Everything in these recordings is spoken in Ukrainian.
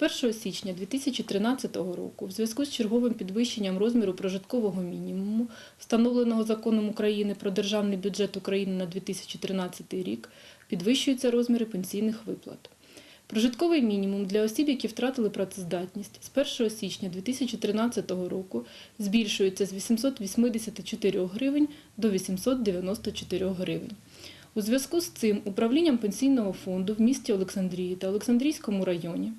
З 1 січня 2013 року, в зв'язку з черговим підвищенням розміру прожиткового мінімуму, встановленого законом України про державний бюджет України на 2013 рік, підвищуються розміри пенсійних виплат. Прожитковий мінімум для осіб, які втратили працездатність, з 1 січня 2013 року збільшується з 884 гривень до 894 гривень. У зв'язку з цим управлінням пенсійного фонду в місті Олександрії та Олександрійському районі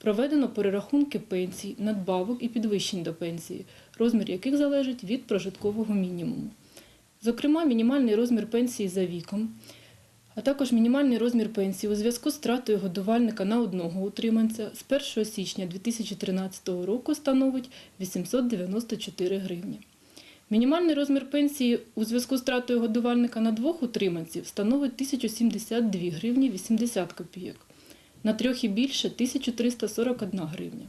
проведено перерахунки пенсій, надбавок і підвищень до пенсії, розмір яких залежить від прожиткового мінімуму. Зокрема, мінімальний розмір пенсії за віком, а також мінімальний розмір пенсії у зв'язку з втратою годувальника на одного утриманця з 1 січня 2013 року становить 894 гривні. Мінімальний розмір пенсії у зв'язку з втратою годувальника на двох утриманців становить 1072 гривні 80 копійок, на трьох і більше 1341 гривня.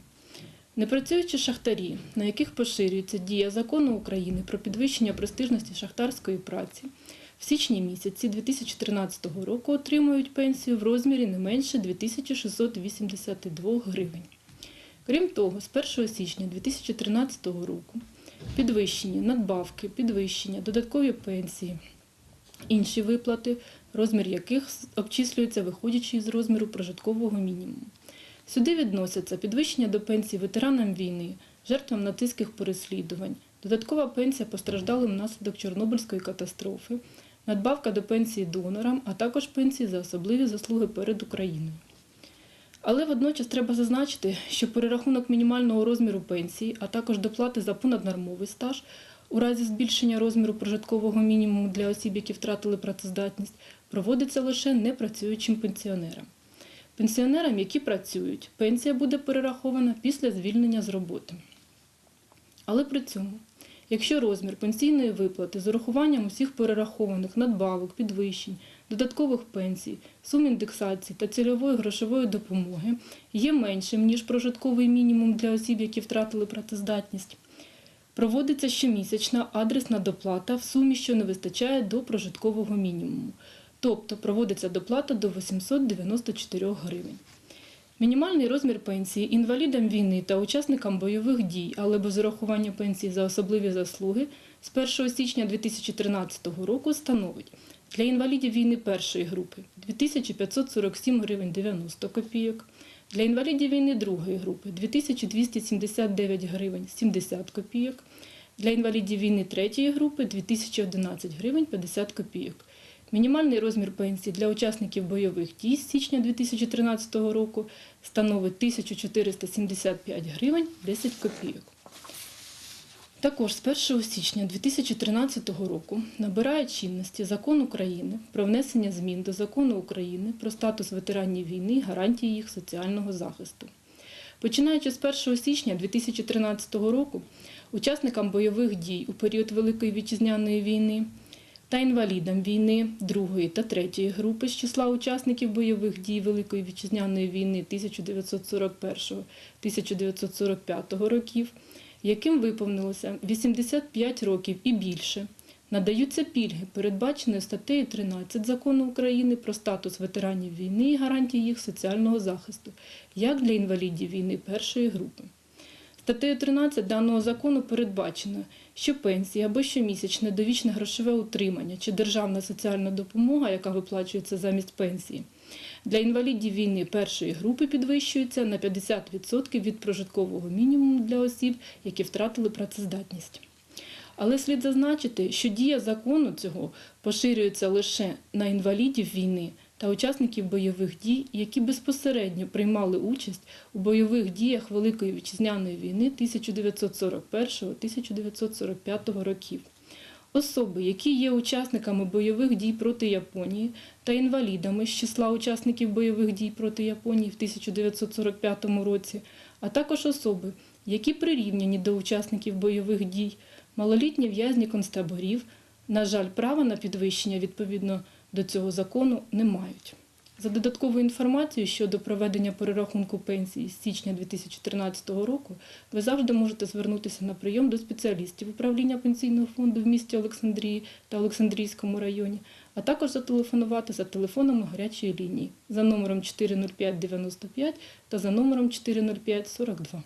Непрацюючі шахтарі, на яких поширюється дія закону України про підвищення престижності шахтарської праці, в січні місяці 2013 року отримують пенсію в розмірі не менше 2682 гривень. Крім того, з 1 січня 2013 року підвищені надбавки, підвищення, додаткові пенсії, інші виплати, розмір яких обчислюється виходячи з розміру прожиткового мінімуму. Сюди відносяться підвищення до пенсії ветеранам війни, жертвам нацистських переслідувань, додаткова пенсія постраждалим внаслідок Чорнобильської катастрофи, надбавка до пенсії донорам, а також пенсії за особливі заслуги перед Україною. Але водночас треба зазначити, що перерахунок мінімального розміру пенсії, а також доплати за понаднормовий стаж у разі збільшення розміру прожиткового мінімуму для осіб, які втратили працездатність, проводиться лише непрацюючим пенсіонерам. Пенсіонерам, які працюють, пенсія буде перерахована після звільнення з роботи. Але при цьому, якщо розмір пенсійної виплати з урахуванням усіх перерахованих надбавок, підвищень, додаткових пенсій, сум індексації та цільової грошової допомоги є меншим, ніж прожитковий мінімум для осіб, які втратили працездатність, проводиться щомісячна адресна доплата в сумі, що не вистачає до прожиткового мінімуму. Тобто проводиться доплата до 894 гривень. Мінімальний розмір пенсії інвалідам війни та учасникам бойових дій, але без урахування пенсії за особливі заслуги з 1 січня 2013 року становить для інвалідів війни першої групи 2547 гривень 90 копійок, для інвалідів війни другої групи 2279 гривень 70 копійок, для інвалідів війни третьої групи 2011 гривень 50 копійок. Мінімальний розмір пенсії для учасників бойових дій з січня 2013 року становить 1475 гривень 10 копійок. Також з 1 січня 2013 року набирає чинності Закон України про внесення змін до Закону України про статус ветеранів війни і гарантії їх соціального захисту. Починаючи з 1 січня 2013 року, учасникам бойових дій у період Великої вітчизняної війни та інвалідам війни другої та третьої групи з числа учасників бойових дій Великої вітчизняної війни 1941-1945 років, яким виповнилося 85 років і більше, надаються пільги, передбачені статтею 13 Закону України про статус ветеранів війни і гарантії їх соціального захисту, як для інвалідів війни першої групи. Статтею 13 даного закону передбачено, що пенсія або щомісячне довічне грошове утримання чи державна соціальна допомога, яка виплачується замість пенсії, для інвалідів війни першої групи підвищується на 50% від прожиткового мінімуму для осіб, які втратили працездатність. Але слід зазначити, що дія закону цього поширюється лише на інвалідів війни та учасників бойових дій, які безпосередньо приймали участь у бойових діях Великої вітчизняної війни 1941-1945 років. Особи, які є учасниками бойових дій проти Японії та інвалідами з числа учасників бойових дій проти Японії в 1945 році, а також особи, які прирівняні до учасників бойових дій, малолітні в'язні концтаборів, на жаль, права на підвищення відповідно до цього закону не мають. За додатковою інформацією щодо проведення перерахунку пенсії з січня 2013 року, ви завжди можете звернутися на прийом до спеціалістів управління пенсійного фонду в місті Олександрії та Олександрійському районі, а також зателефонувати за телефонами гарячої лінії за номером 405 95 та за номером 405 42.